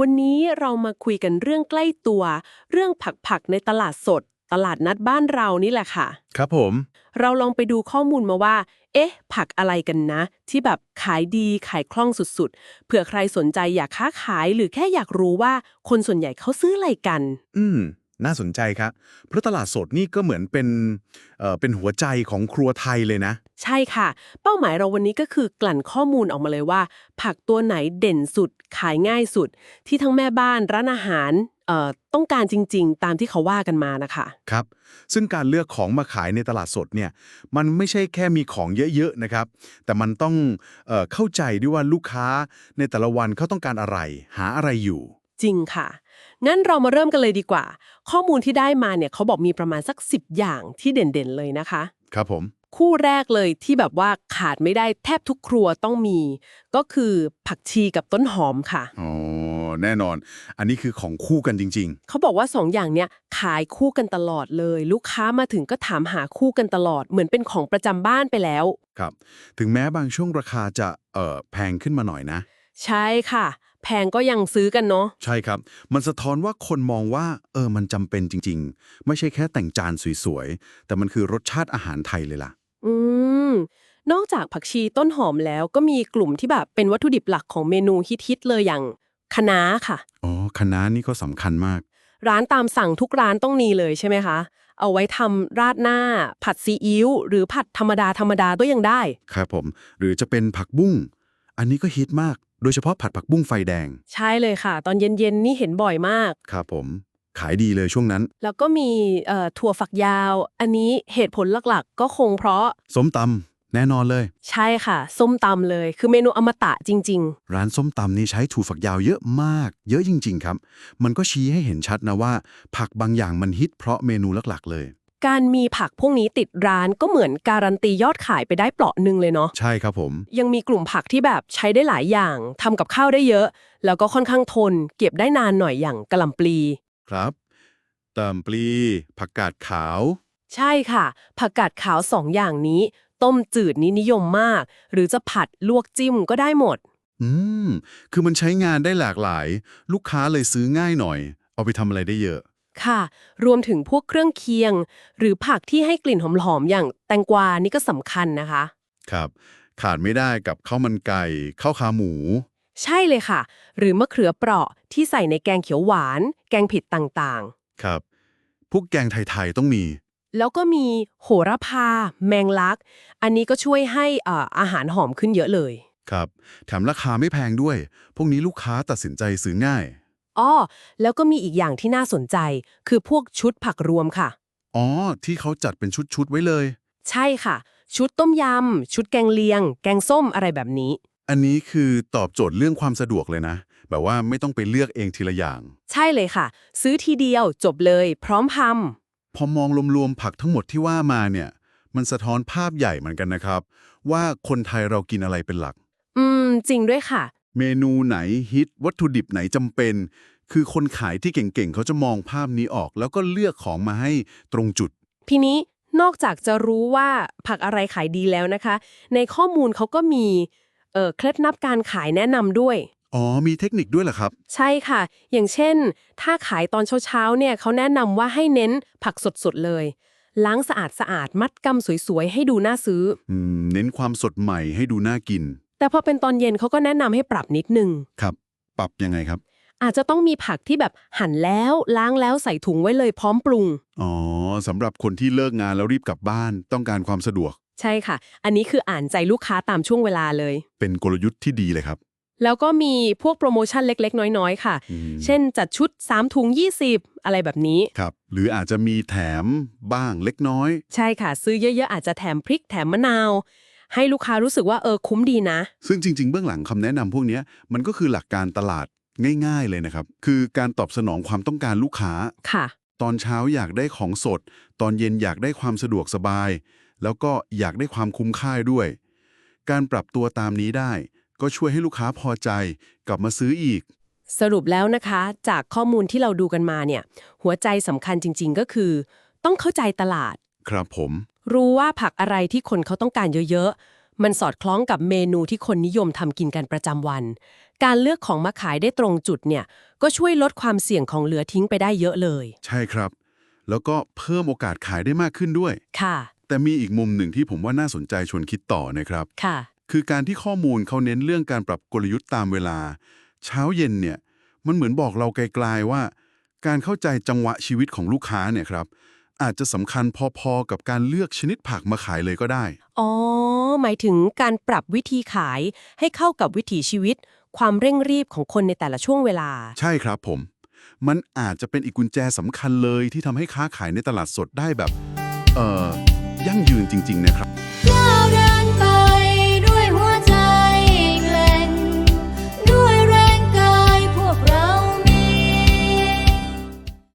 วันนี้เรามาคุยกันเรื่องใกล้ตัว เรื่องผักๆในตลาดสด ตลาดนัดบ้านเรานี่แหละค่ะ ครับผม เราลองไปดูข้อมูลมาว่า เอ๊ะ ผักอะไรกันนะ ที่แบบขายดีขายคล่องสุดๆ เผื่อใครสนใจอยากค้าขายหรือแค่อยากรู้ว่า คนส่วนใหญ่เขาซื้ออะไรกัน อืม น่าสนใจครับ เพราะตลาดสดนี่ก็เหมือนเป็นเอ่อเป็นหัวใจของครัวไทยเลยนะ ใช่ค่ะ เป้าหมายเราวันนี้ก็คือกลั่นข้อมูลออกมาเลยว่า ผักตัวไหนเด่นสุด ขายง่ายสุด ที่ทั้งแม่บ้านร้านอาหารเอ่อต้องการจริง ๆ ตามที่เขาว่ากันมานะคะ ครับ ซึ่งการเลือกของมาขายในตลาดสดเนี่ย มันไม่ใช่แค่มีของเยอะ ๆ นะครับ แต่มันต้องเอ่อเข้าใจด้วยว่าลูกค้าในแต่ละวันเขาต้องการอะไร หาอะไรอยู่ จริงค่ะ งั้นเรามาเริ่มกันเลยดีกว่า ข้อมูลที่ได้มาเนี่ยเขาบอกมีประมาณสัก 10 อย่างที่เด่นๆเลยนะคะ ครับผม คู่แรกเลยที่แบบว่าขาดไม่ได้แทบทุกครัวต้องมี ก็คือผักชีกับต้นหอมค่ะ อ๋อ แน่นอน อันนี้คือของคู่กันจริง เขาบอกว่าสองอย่างเนี้ยขายคู่กันตลอดเลย ลูกค้ามาถึงก็ถามหาคู่กันตลอด เหมือนเป็นของประจำบ้านไปแล้ว ๆ ครับ ถึงแม้บางช่วงราคาจะ เอ่อ แพงขึ้นมาหน่อยนะ ใช่ค่ะ แพงก็ยังซื้อกันเนาะ ใช่ครับ มันสะท้อนว่าคนมองว่า เออ มันจำเป็นจริง ๆ ไม่ใช่แค่แต่งจานสวยๆ แต่มันคือรสชาติอาหารไทยเลยล่ะ อืม นอกจากผักชีต้นหอมแล้วก็มีกลุ่มที่แบบเป็นวัตถุดิบหลักของเมนูฮิตๆเลยอย่างคะน้าค่ะ อ๋อคะน้านี่ก็สำคัญมาก ร้านตามสั่งทุกร้านต้องมีเลยใช่ไหมคะ เอาไว้ทำราดหน้า ผัดซีอิ๊วหรือผัดธรรมดาธรรมดาก็ยังได้ ครับผม หรือจะเป็นผักบุ้ง อันนี้ก็ฮิตมากโดยเฉพาะผัดผักบุ้งไฟแดง ใช่เลยค่ะ ตอนเย็นๆนี่เห็นบ่อยมาก ครับผม ขายดีเลยช่วงนั้น แล้วก็มีเอ่อถั่วฝักยาว อันนี้เหตุผลหลักๆ ก็คงเพราะ ส้มตำแน่นอนเลย ใช่ค่ะ ส้มตำเลย คือเมนูอมตะจริง ร้านส้มตำนี่ใช้ถั่วฝักยาวเยอะมาก เยอะจริง ๆ ครับ มันก็ชี้ให้เห็นชัดนะว่า ผักบางอย่างมันฮิตเพราะเมนูหลักๆเลยๆ การมีผักพวกนี้ติดร้านก็เหมือนการันตียอดขายไปได้เปราะหนึ่งเลยเนาะใช่ครับผม ยังมีกลุ่มผักที่แบบใช้ได้หลายอย่างทำกับข้าวได้เยอะ แล้วก็ค่อนข้างทน เก็บได้นานหน่อยอย่างกะหล่ำปลี ครับเติมปลี ผักกาดขาว ใช่ค่ะ ผักกาดขาวสองอย่างนี้ ต้มจืดนี้นิยมมาก หรือจะผัดลวกจิ้มก็ได้หมด อืม คือมันใช้งานได้หลากหลาย ลูกค้าเลยซื้อง่ายหน่อย เอาไปทำอะไรได้เยอะ ค่ะ รวมถึงพวกเครื่องเคียง หรือผักที่ให้กลิ่นหอมๆ อย่างแตงกวานี่ก็สำคัญนะคะ ครับ ขาดไม่ได้กับข้าวมันไก่ข้าวขาหมู ใช่เลยค่ะ หรือมะเขือเปราะที่ใส่ในแกงเขียวหวาน แกงผิดต่างครับ พวกแกงไทยๆต้องมี ๆ แล้วก็มีโหระพา แมงลัก อันนี้ก็ช่วยให้เอ่ออาหารหอมขึ้นเยอะเลย ครับ แถมราคาไม่แพงด้วย พวกนี้ลูกค้าตัดสินใจซื้อง่าย อ้อแล้วก็มีอีกอย่างที่น่าสนใจ คือพวกชุดผักรวมค่ะ อ๋อ ที่เขาจัดเป็นชุด ๆ ไว้เลย ใช่ค่ะ ชุดต้มยำ ชุดแกงเลียง แกงส้มอะไรแบบนี้ อันนี้คือตอบโจทย์เรื่องความสะดวกเลยนะ แบบว่าไม่ต้องไปเลือกเองทีละอย่าง ใช่เลยค่ะ ซื้อทีเดียวจบเลย พร้อมทพอมองรวมๆผักทั้งหมดที่ว่ามาเนี่ย มันสะท้อนภาพใหญ่เหมือนกันนะครับ ว่าคนไทยเรากินอะไรเป็นหลักำอืม จริงด้วยค่ะ เมนูไหนฮิตวัตถุดิบไหนจำเป็น คือคนขายที่เก่งๆ เขาจะมองภาพนี้ออก แล้วก็เลือกของมาให้ตรงจุด ทีนี้นอกจากจะรู้ว่าผักอะไรขายดีแล้วนะคะ ในข้อมูลเขาก็มีเอ่อเคล็ดลับการขายแนะนำด้วย อ๋อ มีเทคนิคด้วยเหรอครับ ใช่ค่ะ อย่างเช่น ถ้าขายตอนเช้าๆเนี่ยเขาแนะนำว่าให้เน้นผักสดๆเลยล้างสะอาดสะอาดๆมัดกำสวยๆ ให้ดูน่าซื้ออืมเน้นความสดใหม่ให้ดูน่ากิน แต่พอเป็นตอนเย็นเขาก็แนะนำให้ปรับนิดนึง ครับ ปรับยังไงครับ อาจจะต้องมีผักที่แบบหั่นแล้วล้างแล้วใส่ถุงไว้เลยพร้อมปรุง อ๋อสำหรับคนที่เลิกงานแล้วรีบกลับบ้านต้องการความสะดวก ใช่ค่ะ อันนี้คืออ่านใจลูกค้าตามช่วงเวลาเลย เป็นกลยุทธ์ที่ดีเลยครับ แล้วก็มีพวกโปรโมชั่นเล็ก ๆ น้อย ๆ ค่ะ อืม เช่นจัดชุด 3 ถุง 20 อะไรแบบนี้ ครับ หรืออาจจะมีแถมบ้างเล็กน้อย ใช่ค่ะ ซื้อเยอะ ๆ อาจจะแถมพริกแถมมะนาว ให้ลูกค้ารู้สึกว่าเออคุ้มดีนะ ซึ่งจริง ๆ เบื้องหลังคำแนะนำพวกเนี้ยมันก็คือหลักการตลาดง่าย ๆ เลยนะครับ คือการตอบสนองความต้องการลูกค้า ค่ะ ตอนเช้าอยากได้ของสด ตอนเย็นอยากได้ความสะดวกสบาย แล้วก็อยากได้ความคุ้มค่าด้วย การปรับตัวตามนี้ได้ ก็ช่วยให้ลูกค้าพอใจ กลับมาซื้ออีก สรุปแล้วนะคะ จากข้อมูลที่เราดูกันมาเนี่ย หัวใจสำคัญจริง ๆ ก็คือ ต้องเข้าใจตลาด ครับผม รู้ว่าผักอะไรที่คนเขาต้องการเยอะๆ มันสอดคล้องกับเมนูที่คนนิยมทำกินกันประจำวัน การเลือกของมาขายได้ตรงจุดเนี่ย ก็ช่วยลดความเสี่ยงของเหลือทิ้งไปได้เยอะเลย ใช่ครับ แล้วก็เพิ่มโอกาสขายได้มากขึ้นด้วย ค่ะ แต่มีอีกมุมหนึ่งที่ผมว่าน่าสนใจชวนคิดต่อนะครับ ค่ะ คือการที่ข้อมูลเขาเน้นเรื่องการปรับกลยุทธ์ตามเวลา เช้าเย็นเนี่ย มันเหมือนบอกเราไกลๆว่า การเข้าใจจังหวะชีวิตของลูกค้าเนี่ยครับ อาจจะสำคัญพอๆ กับการเลือกชนิดผักมาขายเลยก็ได้ อ๋อ หมายถึงการปรับวิธีขายให้เข้ากับวิถีชีวิต ความเร่งรีบของคนในแต่ละช่วงเวลา ใช่ครับผม มันอาจจะเป็นอีกกุญแจสำคัญเลยที่ทำให้ค้าขายในตลาดสดได้แบบ เอ่อ ยั่งยืนจริง ๆ นะครับก้าวเรา